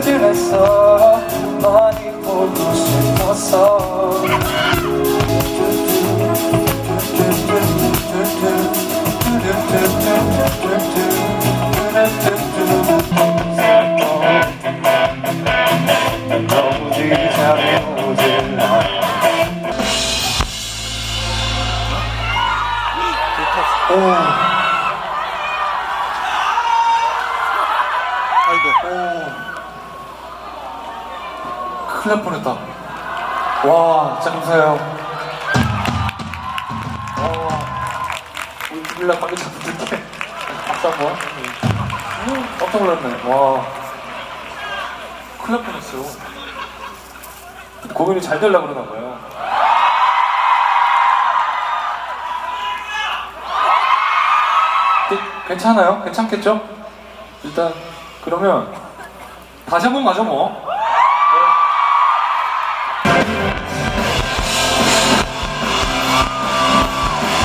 뜸뜸했어 많이 보고 싶었어. 너무 되게 잘해 오질 큰일 날 뻔했다. 와, 진짜 감사해요. 와, 우리 주빌라 방금 잡을게. 박수 한 번. 음, 깜짝 놀랐네. 와, 큰일 날 뻔했어요. 공연이 잘 되려고 그러나 봐요. 근데 괜찮아요? 괜찮겠죠? 일단 그러면 다시 한 번 가죠 뭐.